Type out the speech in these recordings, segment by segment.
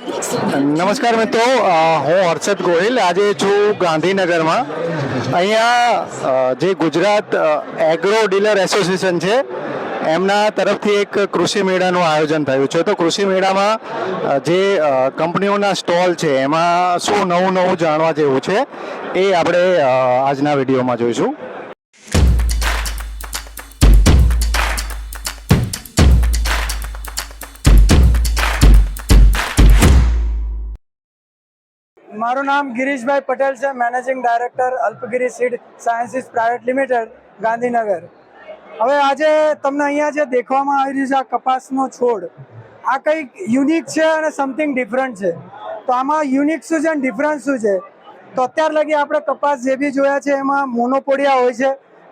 નમસ્કાર મિત્રો હું હર્ષદ ગોહિલ, આજે છું ગાંધીનગરમાં. અહીંયા જે ગુજરાત એગ્રો ડીલર એસોસિએશન છે, એમના તરફથી એક કૃષિ મેળાનું આયોજન થયું છે. તો કૃષિ મેળામાં જે કંપનીઓના સ્ટોલ છે, એમાં શું નવું નવું જાણવા જેવું છે, એ આપણે આજના વિડીયોમાં જોઈશું. મારું નામ ગિરીશભાઈ પટેલ છે managing director Alpagiri seed sciences private limited Gandhinagar. હવે આજે તમને અહીંયા જે દેખવામાં આવી રહ્યું છે, આ કપાસનો છોડ, આ કંઈક યુનિક છે અને સમથિંગ ડિફરન્ટ છે. તો આમાં યુનિક શું છે અને ડિફરન્ટ શું છે? તો અત્યાર લગી આપણે કપાસ જે બી જોયા છે, એમાં મોનોપોડિયા હોય છે,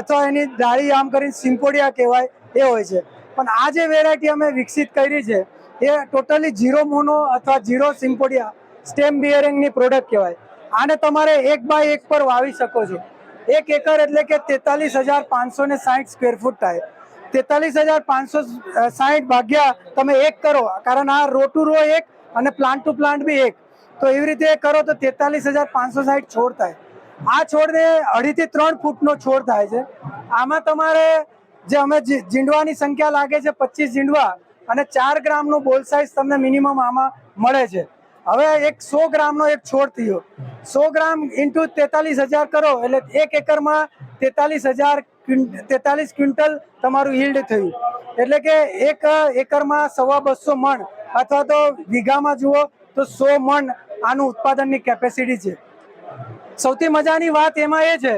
અથવા એની ડાળી આમ કરીને સિમ્પોડિયા કહેવાય, એ હોય છે. પણ આ જે વેરાયટી અમે વિકસિત કરી છે, એ ટોટલી ઝીરો મોનો અથવા ઝીરો સિમ્પોડિયા સ્ટેમ બિયરિંગની પ્રોડક્ટ કહેવાય. આને તમારે એક બાય એક પર વાવી શકો છો. એક એકર એટલે કે તેતાલીસ હજાર પાંચસો ને સાઠ સ્ક્વેર ફૂટ થાય. તેતાલીસ હજાર પાંચસો સાઠ ભાગ્યા તમે એક કરો, કારણ આ રો ટુ રો એક અને પ્લાન્ટ ટુ પ્લાન્ટ બી એક. તો એવી રીતે કરો તો તેતાલીસ હજાર પાંચસો સાઠ છોડ થાય. આ છોડને અઢીથી ત્રણ ફૂટનો છોડ થાય છે. આમાં તમારે જે અમે જીંડવાની સંખ્યા લાગે છે પચીસ જીંડવા અને ચાર ગ્રામનું બોલ સાઇઝ તમને મિનિમમ આમાં મળે છે. હવે એક સો ગ્રામનો એક છોડ થયો. સો ગ્રામ ઇન્ટુ તેતાલીસ હજાર કરો એટલે એક એકરમાં તેતાલીસ હજાર તેતાલીસ ક્વિન્ટલ તમારું યીલ્ડ થયું. એટલે કે એક એકરમાં સવા બસો મણ અથવા તો વીઘામાં જુઓ તો સો મણ આનું ઉત્પાદનની કેપેસિટી છે. સૌથી મજાની વાત એમાં એ છે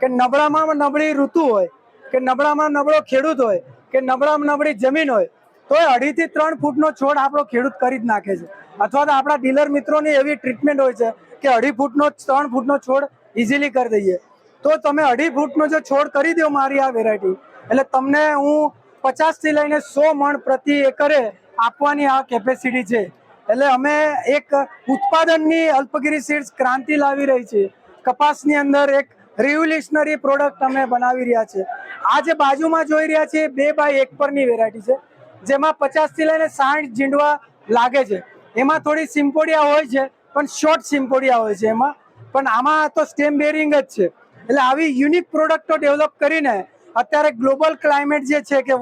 કે નબળામાં નબળી ઋતુ હોય, કે નબળામાં નબળો ખેડૂત હોય, કે નબળામાં નબળી જમીન હોય, તો અઢીથી ત્રણ ફૂટનો છોડ આપણો ખેડૂત કરી જ નાખે છે. અથવા તો આપણા ડીલર મિત્રોની એવી ટ્રીટમેન્ટ હોય છે કે અઢી ફૂટનો, ત્રણ ફૂટનો છોડ ઇઝીલી કરી દઈએ. તો તમે અઢી ફૂટનો જો છોડ કરી દો મારી આ વેરાયટી એટલે તમને હું પચાસથી લઈને સો મણ પ્રતિ એકરે આપવાની આ કેપેસિટી છે. એટલે અમે એક ઉત્પાદનની અલ્પગીરી સીડ્સ ક્રાંતિ લાવી રહી છે. કપાસની અંદર એક રિવોલ્યુશનરી પ્રોડક્ટ અમે બનાવી રહ્યા છે. આ જે બાજુમાં જોઈ રહ્યા છે બે બાય એક પરની વેરાયટી છે, જેમાં પચાસથી લઈને સાઠ જીંડવા લાગે છે. એમાં થોડી સિમ્પોડિયા હોય છે, પણ શોર્ટ સિમ્પોડિયા હોય છે એમાં. પણ આમાં તો સ્ટેમ બેરિંગ જ છે. એટલે આવી યુનિક પ્રોડક્ટો ડેવલપ કરીને અત્યારે ગ્લોબલ ક્લાઇમેટ જે છે કે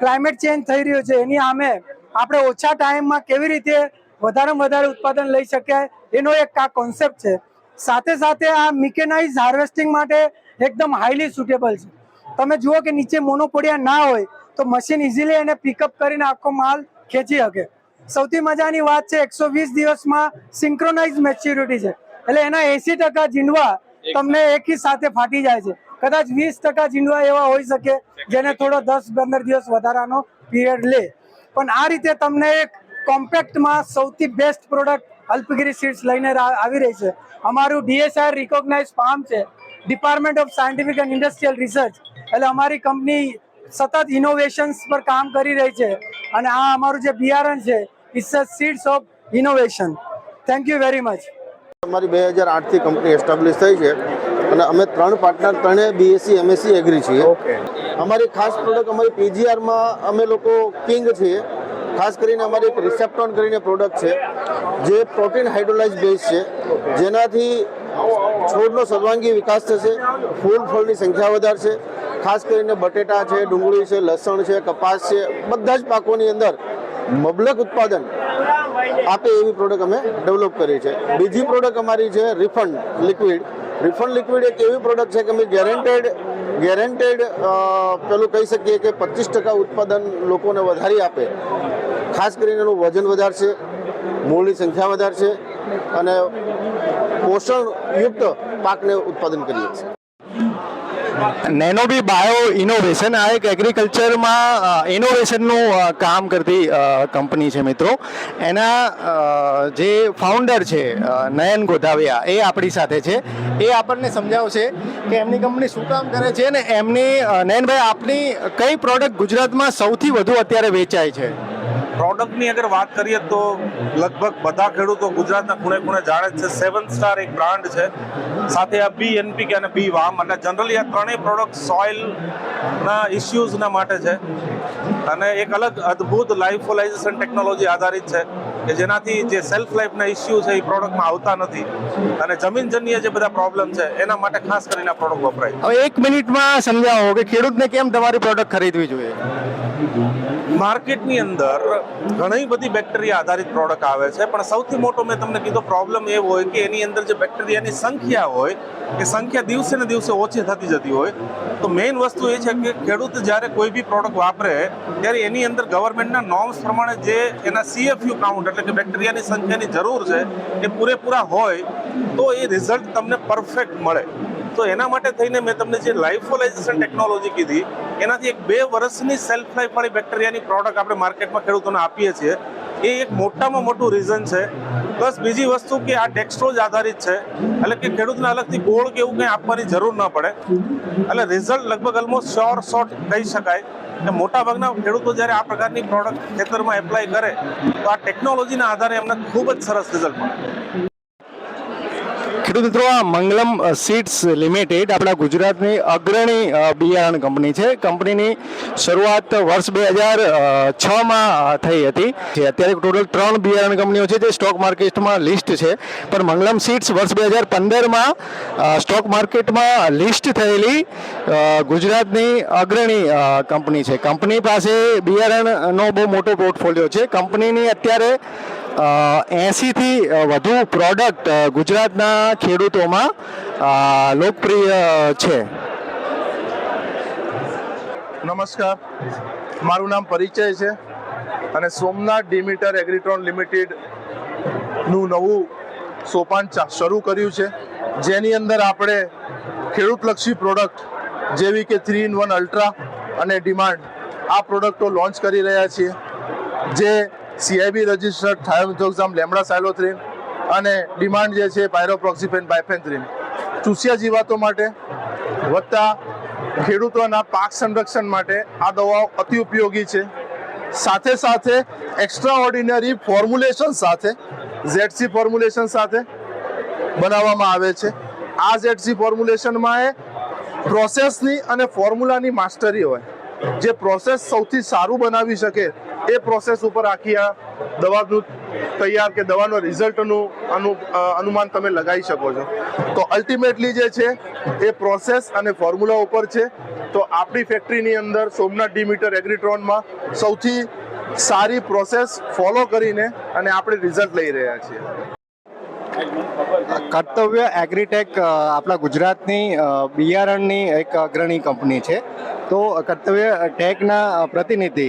ક્લાઇમેટ ચેન્જ થઈ રહ્યો છે, એની સામે આપણે ઓછા ટાઈમમાં કેવી રીતે વધારેમાં વધારે ઉત્પાદન લઈ શકાય, એનો એક આ કોન્સેપ્ટ છે. સાથે સાથે આ મિકેનાઇઝ હાર્વેસ્ટિંગ માટે એકદમ હાઈલી સુટેબલ છે. તમે જુઓ કે નીચે મોનોપોડિયા ના હોય, તો મશીન ઇઝીલી એને પિકઅપ કરીને આખો માલ ખેંચી શકે. સૌથી મજાની વાત છે એકસો વીસ દિવસમાં સિંક્રોનાઇઝ મેચ્યુરિટી છે. એટલે એના એસી ટકા જીંડવા તમને એકી સાથે ફાટી જાય છે. કદાચ વીસ ટકા જીંડવા એવા હોઈ શકે જેને થોડો દસ પંદર દિવસ વધારાનો પીરિયડ લે. પણ આ રીતે તમને એક કોમ્પેક્ટમાં સૌથી બેસ્ટ પ્રોડક્ટ અલ્પગીરી સીડ્સ લઈને આવી રહી છે. અમારું ડીએસઆર રિકોગ્નાઇઝ ફાર્મ છે department of scientific and industrial research એટલે અમારી કંપની સતત ઇનોવેશન્સ પર કામ કરી રહી છે. અને આ અમારું જે બિયારણ છે it's a seeds of innovation thank you very much અમારી બે હજાર આઠથી કંપની એસ્ટાબ્લિશ થઈ છે અને અમે ત્રણ પાર્ટનર ત્રણેય બીએસસી એમએસસી એગ્રી છીએ. અમારી ખાસ પ્રોડક્ટ અમારી પીજીઆરમાં અમે લોકો કિંગ છીએ. ખાસ કરીને અમારી એક રિસેપ્ટોન કરીને પ્રોડક્ટ છે જે પ્રોટીન હાઇડ્રોલાઇઝ બેઝ છે. જેનાથી છોડનો સર્વાંગી વિકાસ થશે ફૂલ ફળની સંખ્યા વધારશે. ખાસ કરીને બટેટા છે ડુંગળી છે લસણ છે કપાસ છે બધા જ પાકોની અંદર મબલક ઉત્પાદન આપે એવી પ્રોડક્ટ અમે ડેવલપ કરી છે બીજી પ્રોડક્ટ અમારી છે રિફંડ લિક્વિડ રિફંડ લિક્વિડ એક એવી પ્રોડક્ટ છે કે અમે ગેરેન્ટેડ ગેરેન્ટેડ પેલું કહી શકીએ કે પચીસ ટકા ઉત્પાદન લોકોને વધારી આપે. ખાસ કરીને એનું વજન વધારશે મૂળની સંખ્યા વધારશે અને પોષણયુક્ત પાકને ઉત્પાદન કરીએ છીએ. નેનોબી બાયો ઇનોવેશન આ એક એગ્રીકલ્ચરમાં ઇનોવેશનનું કામ કરતી કંપની છે મિત્રો. એના જે ફાઉન્ડર છે નયન ગોધાવિયા, એ આપણી સાથે છે. એ આપણને સમજાવશે કે એમની કંપની શું કામ કરે છે ને એમની નયનભાઈ, આપની કઈ પ્રોડક્ટ ગુજરાતમાં સૌથી વધુ અત્યારે વેચાય છે? પ્રોડક્ટની અગર વાત કરીએ તો લગભગ બધા ખેડૂતો ગુજરાતના ખૂણે ખૂણે જાણે છે. સેવન સ્ટાર એક બ્રાન્ડ છે. સાથે આ બી એનપીકે અને બી વામ એટલે જનરલી આ ત્રણેય પ્રોડક્ટ સોઇલના ઇસ્યુઝના માટે છે. અને એક અલગ અદ્ભુત લાઇફોલાઇઝેશન ટેકનોલોજી આધારિત છે કે જેનાથી જે સેલ્ફ લાઈફના ઇસ્યુ છે એ પ્રોડક્ટમાં આવતા નથી. અને જમીનજન્ય જે બધા પ્રોબ્લેમ છે, એના માટે ખાસ કરીને પ્રોડક્ટ વપરાય હવે એક મિનિટમાં સમજાવો કે ખેડૂતને કેમ તમારી પ્રોડક્ટ ખરીદવી જોઈએ? માર્કેટની અંદર ઘણી બધી બેક્ટેરિયા આધારિત પ્રોડક્ટ આવે છે. પણ સૌથી મોટો મેં તમને કીધો પ્રોબ્લેમ એ હોય કે એની અંદર જે બેક્ટેરિયાની સંખ્યા હોય, એ સંખ્યા દિવસે ને દિવસે ઓછી થતી જતી હોય. તો મેઇન વસ્તુ એ છે કે ખેડૂત જ્યારે કોઈ બી પ્રોડક્ટ વાપરે, ત્યારે એની અંદર ગવર્મેન્ટના નોર્મ્સ પ્રમાણે જે એના સીએફયુ કાઉન્ટ એટલે કે બેક્ટેરિયાની સંખ્યાની જરૂર છે, એ પૂરેપૂરા હોય, તો એ રિઝલ્ટ તમને પરફેક્ટ મળે. તો એના માટે થઈને મેં તમને જે લાઇફોલાઇઝેશન ટેકનોલોજી કીધી, એનાથી એક બે વર્ષની સેલ્ફ લાઈફ વાળી બેક્ટેરિયાની પ્રોડક્ટ આપણે માર્કેટમાં ખેડૂતોને આપીએ છીએ. એ એક મોટામાં મોટું રીઝન છે. પ્લસ બીજી વસ્તુ કે આ ડેક્સ્ટ્રોજ આધારિત છે. એટલે કે ખેડૂતને અલગથી ગોળ કે એવું કંઈ આપવાની જરૂર ન પડે. એટલે રિઝલ્ટ લગભગ ઓલમોસ્ટ શ્યોર શોર્ટ કહી શકાય. કે મોટાભાગના ખેડૂતો જ્યારે આ પ્રકારની પ્રોડક્ટ ખેતરમાં એપ્લાય કરે, તો આ ટેકનોલોજીના આધારે એમને ખૂબ જ સરસ રિઝલ્ટ મળે. ખેડૂત મિત્રો, આ મંગલમ સીડ્સ લિમિટેડ આપણા ગુજરાતની અગ્રણી બિયારણ કંપની છે. કંપનીની શરૂઆત વર્ષ બે હજાર છમાં થઈ હતી. જે અત્યારે ટોટલ ત્રણ બિયારણ કંપનીઓ છે જે સ્ટોક માર્કેટમાં લિસ્ટ છે. પણ મંગલમ સીડ્સ વર્ષ બે હજાર પંદરમાં સ્ટોક માર્કેટમાં લિસ્ટ થયેલી ગુજરાતની અગ્રણી કંપની છે. કંપની પાસે બિયારણનો બહુ મોટો પોર્ટફોલિયો છે. કંપનીની અત્યારે એંસીથી વધુ પ્રોડક્ટ ગુજરાતના ખેડૂતોમાં લોકપ્રિય છે. નમસ્કાર. મારું નામ પરિચય છે અને સોમનાથ ડિમીટર એગ્રીટ્રોન લિમિટેડનું નવું સોપાન શરૂ કર્યું છે. જેની અંદર આપણે ખેડૂતલક્ષી પ્રોડક્ટ જેવી કે થ્રી ઇન વન અલ્ટ્રા અને ડિમાન્ડ આ પ્રોડક્ટો લોન્ચ કરી રહ્યા છીએ. જે સીઆઈબી રજિસ્ટર્ડ થાયોમિથોક્ઝામ લેમડા સાયલોથ્રીન અને ડિમાન્ડ જે છે પાયરોપ્રોક્સિફેન બાયફેન્થ્રીન. ચૂસિયા જીવાતો માટે વત્તા ખેડૂતોના પાક સંરક્ષણ માટે આ દવાઓ અતિ ઉપયોગી છે. સાથે સાથે એક્સ્ટ્રા ઓર્ડિનરી ફોર્મ્યુલેશન સાથે ઝેડસી ફોર્મ્યુલેશન સાથે બનાવવામાં આવે છે. આ ઝેડસી ફોર્મ્યુલેશનમાં એ પ્રોસેસની અને ફોર્મ્યુલાની માસ્ટરી હોય. જે પ્રોસેસ સૌથી સારું બનાવી શકે એ પ્રોસેસ ઉપર આખી આ દવાનું તૈયાર કે દવાનો રિઝલ્ટનું અનુ અનુમાન તમે લગાવી શકો છો. તો અલ્ટિમેટલી જે છે એ પ્રોસેસ અને ફોર્મ્યુલા ઉપર છે. તો આપણી ફેક્ટરીની અંદર સોમનાથ ડીમીટર એગ્રીટ્રોનમાં સૌથી સારી પ્રોસેસ ફોલો કરીને અને આપણે રિઝલ્ટ લઈ રહ્યા છીએ. કર્તવ્ય એગ્રીટેક આપણા ગુજરાતની બિયારણની એક અગ્રણી કંપની છે. તો કર્તવ્ય ટેકના પ્રતિનિધિ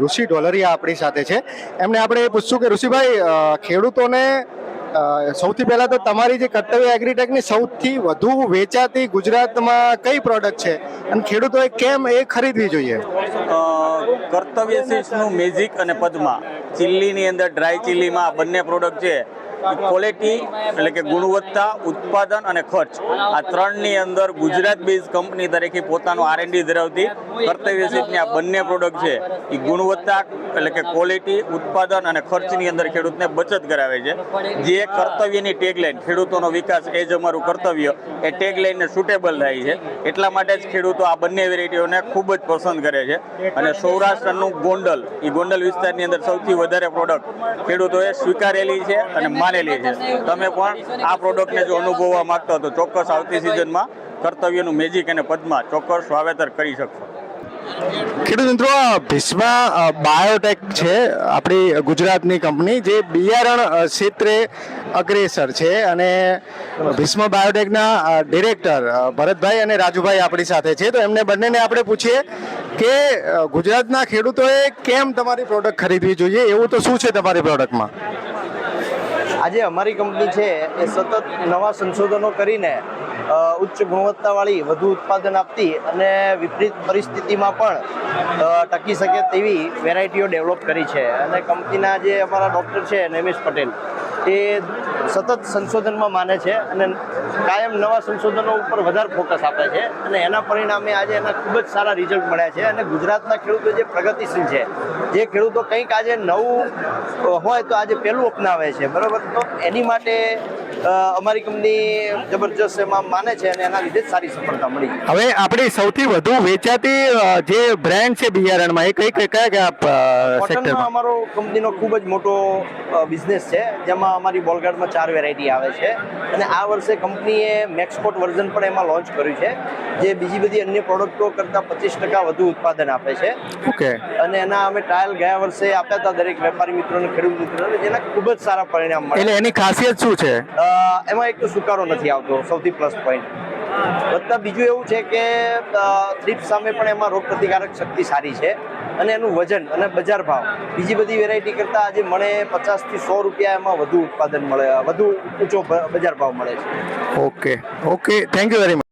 ઋષિ ઢોલરિયા આપણી સાથે છે. એમને આપણે એ પૂછશું કે, ઋષિભાઈ ખેડૂતોને સૌથી પહેલા તો તમારી જે કર્તવ્ય એગ્રીટેકની સૌથી વધુ વેચાતી ગુજરાતમાં કઈ પ્રોડક્ટ છે? અને ખેડૂતોએ કેમ એ ખરીદવી જોઈએ? કર્તવ્ય સીડ્સનું મેજિક અને પદ્મા. ચીલીની અંદર ડ્રાય ચીલીમાં બંને પ્રોડક્ટ છે. ક્વોલિટી એટલે કે ગુણવત્તા, ઉત્પાદન અને ખર્ચ. આ ત્રણની અંદર ગુજરાત બેઝ કંપની તરીકે પોતાનું આરએનડી ધરાવતી કર્તવ્ય સીડની આ બંને પ્રોડક્ટ છે એ ગુણવત્તા એટલે કે ક્વોલિટી ઉત્પાદન અને ખર્ચની અંદર ખેડૂતને બચત કરાવે છે. જે કર્તવ્યની ટેગલાઇન ખેડૂતોનો વિકાસ એ જ અમારું કર્તવ્ય, એ ટેગલાઇનને સુટેબલ થાય છે. એટલા માટે જ ખેડૂતો આ બંને વેરાયટીઓને ખૂબ જ પસંદ કરે છે. અને સૌરાષ્ટ્રનું ગોંડલ એ ગોંડલ વિસ્તારની અંદર સૌથી વધારે પ્રોડક્ટ ખેડૂતોએ સ્વીકારેલી છે અને માનેલી છે. તમે પણ આ પ્રોડક્ટને જો અનુભવવા માંગતા તો ચોક્કસ આવતી સિઝનમાં કર્તવ્યનું મેજિક અને પદમાં ચોક્કસ વાવેતર કરી શકશો. ખેડૂત મિત્રો ભીષ્મા બાયોટેક છે, આપણી ગુજરાતની કંપની જે બિયારણ ક્ષેત્રે અગ્રેસર છે અને ભીષ્મ બાયોટેકના ડિરેક્ટર ભરતભાઈ અને રાજુભાઈ આપણી સાથે છે. તો એમને બંનેને આપણે પૂછીએ કે ગુજરાતના ખેડૂતોએ કેમ તમારી પ્રોડક્ટ ખરીદવી જોઈએ? એવું તો શું છે તમારી પ્રોડક્ટમાં આજે અમારી કંપની છે એ સતત નવા સંશોધનો કરીને ઉચ્ચ ગુણવત્તાવાળી વધુ ઉત્પાદન આપતી અને વિપરીત પરિસ્થિતિમાં પણ ટકી શકે તેવી વેરાયટીઓ ડેવલપ કરી છે. અને કંપનીના જે અમારા ડૉક્ટર છે નેમેશ પટેલ, એ સતત સંશોધનમાં માને છે અને કાયમ નવા સંશોધનો ઉપર વધારે ફોકસ આપે છે અને એના પરિણામે આજે એના ખૂબ જ સારા રિઝલ્ટ મળ્યા છે અને ગુજરાતના ખેડૂતો જે પ્રગતિશીલ છે જે ખેડૂતો કંઈક આજે નવું હોય તો આજે પહેલું અપનાવે છે બરાબર? તો એની માટે અમારી કંપની જબરજસ્ત એમાં માને છે અને એના લીધે જ સારી સફળતા મળી. હવે આપણી સૌથી વધુ વેચાતી જે બ્રાન્ડ છે બિયારણમાં એ કઈ કઈ કયા કયા સેક્ટરમાં અમારો કંપનીનો ખૂબ જ મોટો બિઝનેસ છે જેમાં અમારી બોલગાર્ડમાં ચાર વેરાયટી આવે છે. અને આ વર્ષે કંપનીએ મેક્સપોર્ટ વર્ઝન પણ એમાં લોન્ચ કર્યું છે જે બીજી બધી અન્ય પ્રોડક્ટો કરતાં પચીસ ટકા વધુ ઉત્પાદન આપે છે. ઓકે. અને એના અમે ટ્રાયલ ગયા વર્ષે આપ્યા હતા દરેક વેપારી મિત્રોને ખેડૂત મિત્રોને જેના ખૂબ જ સારા પરિણામ મળે એટલે એની ખાસિયત શું છે? એમાં એક તો સુકારો નથી આવતો સૌથી પ્લસ પોઈન્ટ વત્તા બીજું એવું છે કે થ્રીપ સામે પણ એમાં રોગ પ્રતિકારક શક્તિ સારી છે. અને એનું વજન અને બજાર ભાવ. બીજી બધી વેરાયટી કરતાં આજે મને પચાસથી સો રૂપિયા એમાં વધુ ઉત્પાદન મળે, વધુ ઊંચો બજાર ભાવ મળે છે. Okay okay thank you very much